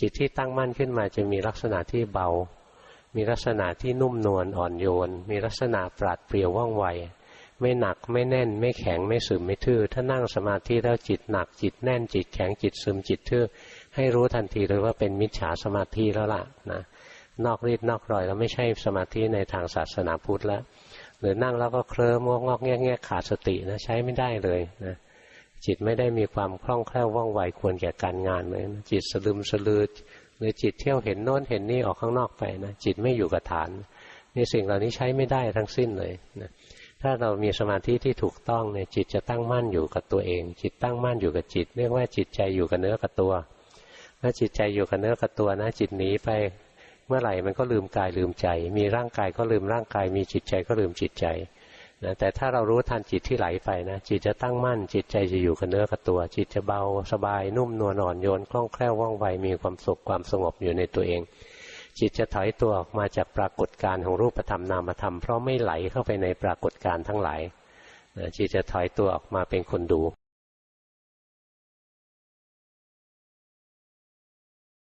จิตที่ตั้งมั่นขึ้นมาจะมีลักษณะที่เบา มีลักษณะที่นุ่มนวลอ่อนโยน มีลักษณะปราดเปรียวว่องไว ไม่หนักไม่แน่น ไม่แข็งไม่ซึมไม่ทื่อ ถ้านั่งสมาธิแล้วจิตหนักจิตแน่นจิตแข็งจิตซึมจิตทื่อ ให้รู้ทันทีเลยว่าเป็นมิจฉาสมาธิแล้วล่ะนะ นอกรีดนอกรอยแล้วไม่ใช่สมาธิในทางศาสนาพุทธแล้ว หรือนั่งแล้วก็เคลิ้มงอกงอกแงแงขาดสตินะใช้ไม่ได้เลยนะ จิตไม่ได้มีความคล่องแคล่วว่องไวควรแก่การงานเลยนะจิตสลืมสลือหรือจิตเที่ยวเห็นโน้นเห็นนี่ออกข้างนอกไปนะจิตไม่อยู่กับฐานนี่สิ่งเหล่านี้ใช้ไม่ได้ทั้งสิ้นเลยนะถ้าเรามีสมาธิที่ถูกต้องเนี่ยจิตจะตั้งมั่นอยู่กับตัวเอง จิตตั้งมั่นอยู่กับจิต เรียกว่าจิตใจอยู่กับเนื้อกับตัวถ้าจิตใจอยู่กับเนื้อกับตัวนะ จิตหนีไปเมื่อไหร่มันก็ลืมกายลืมใจ มีร่างกายก็ลืมร่างกาย มีจิตใจก็ลืมจิตใจ นะแต่ถ้าเรารู้ทันจิตที่ไหลไปนะจิตจะตั้งมั่น จิตใจจะอยู่กับเนื้อกับตัว จิตจะเบาสบาย นุ่มนวลอ่อนโยนคล่องแคล่วว่องไวมีความสุขความสงบอยู่ในตัวเอง จิตจะถอยตัวออกมาจากปรากฏการณ์ของรูปธรรมนามธรรมเพราะไม่ไหลเข้าไปในปรากฏการณ์ทั้งหลายจิตจะถอยตัวออกมาเป็นคนดู